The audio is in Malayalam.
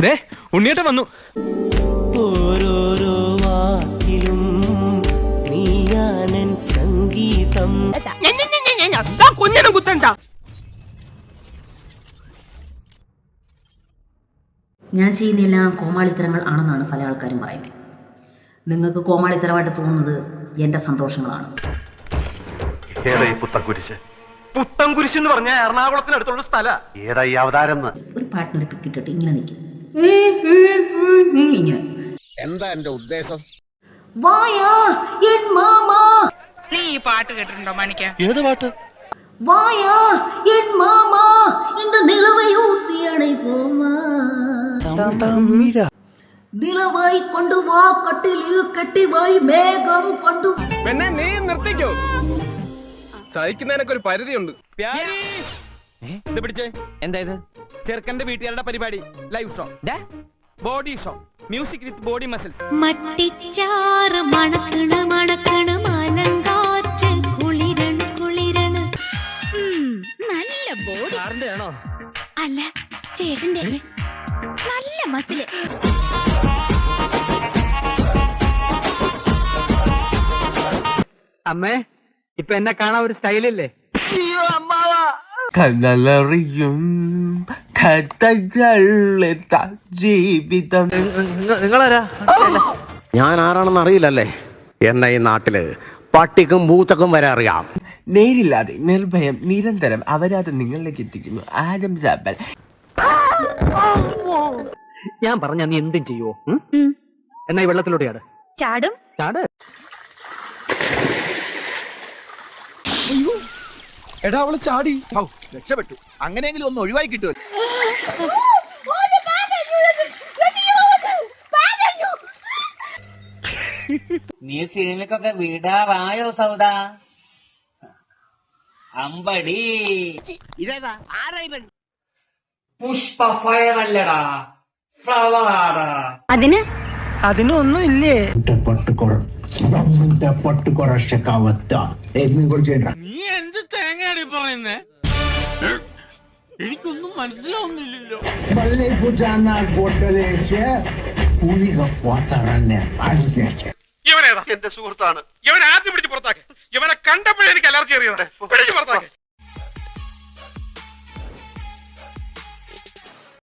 ദേ ഉണ്ണിയേട്ട വന്നു. ഓരോരോ വാക്കിലും നീയാനൻ സംഗീതം. കുഞ്ഞിനും കുത്തണ്ട? ഞാൻ ചെയ്യുന്നതെല്ലാം കോമാളിത്തരങ്ങൾ ആണെന്നാണ് പല ആൾക്കാരും പറയുന്നത്. നിങ്ങൾക്ക് കോമാളിത്തരമായിട്ട് തോന്നുന്നത് എന്റെ സന്തോഷങ്ങളാണ്. പുത്തൻകുരിശ് എന്ന് പറഞ്ഞ എറണാകുളത്തിനടുത്തുള്ള സ്ഥല. ഏതായി ഈ അവതാരം ഒരു പാട്ടിനൊരു പിക്കിട്ടിട്ട് ഇങ്ങനെ നിൽക്കും. ഇങ്ങനെ എന്താ എന്റെ ഉദ്ദേശം വായാ എൻ മാമാ നീ ഈ പാട്ട് കേട്ടിട്ടുണ്ടോ മാണിക്ക ഏത് പാട്ട് வாயா என் மாமா இந்த நிலவை ஊத்தி அணைப்போமா நிலவை கொண்டு வா கட்டிலில் கட்டி வாய் மேகம் கொண்டு പെണ്ണെ നീ നിർത്തിക്കോ സഹിക്കുന്നതിനൊക്കെ ഒരു പരിധിയുണ്ട് ഇത് പിടിച്ചേ എന്താ ഇത് ചെറുക്കന്റെ വീട്ടുകാരുടെ പരിപാടി live show body show music with body muscles മട്ടിച്ചാറ് മണക്കണ് മണക്കണ് മലങ്കാറ്റ് കുളിരണ് കുളിരണ്. ഉം, നല്ല ബോഡി ആണോ? അല്ല ചേട്ടന്റെ. നല്ല മസിൽ അമ്മേ ഇപ്പൊ എന്നെ കാണാൻ ഒരു സ്റ്റൈലില്ലേ? കനലറിയും ജീവിതം. ജീവിതം ഞാൻ ആരാണെന്ന് അറിയില്ലല്ലേ? എന്നെ ഈ നാട്ടിൽ പട്ടിക്കും പൂച്ചക്കും വരെ അറിയാം. നേരില്ലാതെ നിർഭയം നിരന്തരം അവരാതെ നിങ്ങളിലേക്ക് എത്തിക്കുന്നു. ആദം സാബൽ. ഞാൻ പറഞ്ഞ നീ എന്തും ചെയ്യുവോ? എന്നാ ഈ വെള്ളത്തിലൂടെ ആട് ചാടും. ചാട്. എടാ അവൾ ചാടി. രക്ഷപ്പെട്ടു. അങ്ങനെയെങ്കിലും ഒന്ന് ഒഴിവായി കിട്ടുമല്ലോ നീ സിനിമക്കൊക്കെ വിടാറായോ സൗദ? അമ്പടി. പുഷ്പ ഫയർ അല്ലടാ. ഫ്ലവർ ആടാ. അതിന്? അതിനൊന്നും ഇല്ലേ നീ എന്ത് തേങ്ങയാടി പറയുന്നേ? എനിക്കൊന്നും മനസ്സിലാവുന്നില്ലല്ലോ. ഇവനേതാ? എന്റെ സുഹൃത്താണ്. ഇവൻ ആദ്യം പിടിച്ച് പുറത്താക്കി. ഇവനെ കണ്ടപ്പോഴേ എനിക്ക് അലർജി അറിയുന്നത്. പിടിച്ച് പുറത്താക്കി.